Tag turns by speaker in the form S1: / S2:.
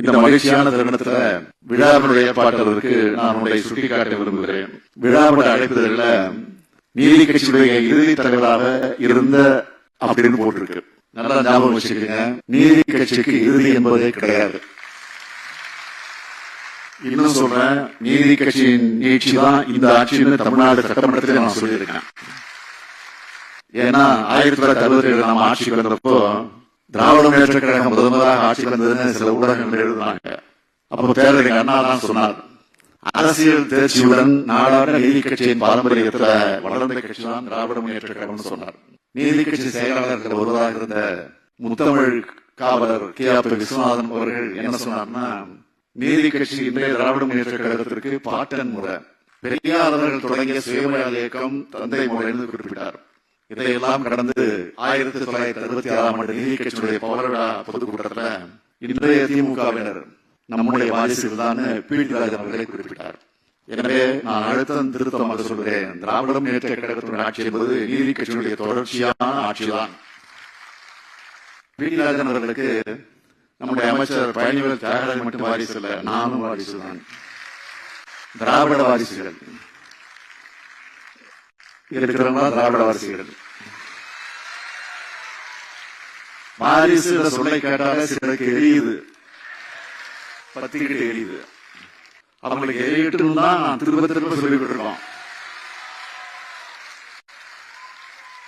S1: இந்த மகிழ்ச்சியான தருணத்துல விழாவினுடைய ஏற்பாட்டாளருக்கு நான் உங்களை சுட்டிக்காட்ட விரும்புகிறேன். விழாவோட அழைப்பதில் நீதி கட்சியுடைய இறுதி தலைவராக இருந்த அப்படின்னு போட்டிருக்கு. நல்லா ஞாபகம் வச்சுக்கோங்க. நீதி கட்சிக்கு இறுதி என்பதே கிடையாது. இன்னும் சொல்றேன் நீதி கட்சியின் நீட்சி தான் இந்த ஆட்சின்னு தமிழ்நாடு சட்டமன்றத்தில் நான் சொல்லியிருக்கேன். ஏன்னா ஆயிரத்தி தொள்ளாயிரத்தி அறுபத்தி ஏழு நம்ம ஆட்சிக்கு வந்தப்போ திராவிட முன்னேற்ற கழகம் முதல் முதலாக ஆட்சிக்கு வந்ததுன்னு சில ஊடகங்கள் எழுதினாங்க. அப்போ பேரறிஞர் அண்ணா தான் சொன்னார். அரசியல் தேர்ச்சியுடன் நாடாட நீதி கட்சியின் பாரம்பரியத்துல வளர்ந்த கட்சி தான் திராவிட முன்னேற்ற கழகம்னு சொன்னார். நீதி கட்சி செயலாளர்கள் ஒருவராக இருந்த முத்தமிழ் காவலர் கே ஆர் விஸ்வநாதன் அவர்கள் என்ன சொன்னார்னா நீதி கட்சி இன்றைய திராவிட முன்னேற்ற கழகத்திற்கு பாட்டன் முறை. பெரியார் அவர்கள் தொடங்கிய சுயமரியாதை இயக்கம் தந்தை முறை என்று குறிப்பிட்டார். இதையெல்லாம் கடந்து ஆயிரத்தி தொள்ளாயிரத்தி அறுபத்தி ஆறாம் ஆண்டு நீதி கட்சியுடைய பவரடா பொதுக்கூட்டத்துல இன்றைய திமுகவினர் நம்முடைய வாரிசுகள் தான் பி ராஜன் அவர்களை குறிப்பிட்டார். எனவே நான் அழுத்தம் திருத்தமாக சொல்கிறேன் திராவிடம் முன்னேற்ற கழகத்தினுடைய ஆட்சி என்பது நீதி கட்சியினுடைய தொடர்ச்சியான ஆட்சிதான். பிடிராஜன் ராஜன் அவர்களுக்கு நம்முடைய அமைச்சர் பழனிவேல் தியாகராஜன் மட்டும் வாரிசு இல்லை நானும் வாரிசு தான். திராவிட வாரிசுகள். இருக்கிறவங்க திராவிட வாரிசுகள். வாரிசு என்ற சொல்லை கேட்டாலே சிலருக்கு எரியுது. பத்திக்கிட்டு எரியுது. அவங்களுக்கு எரியட்டும் தான் நான் திரும்ப திரும்ப சொல்லிக்கிட்டு இருக்கோம்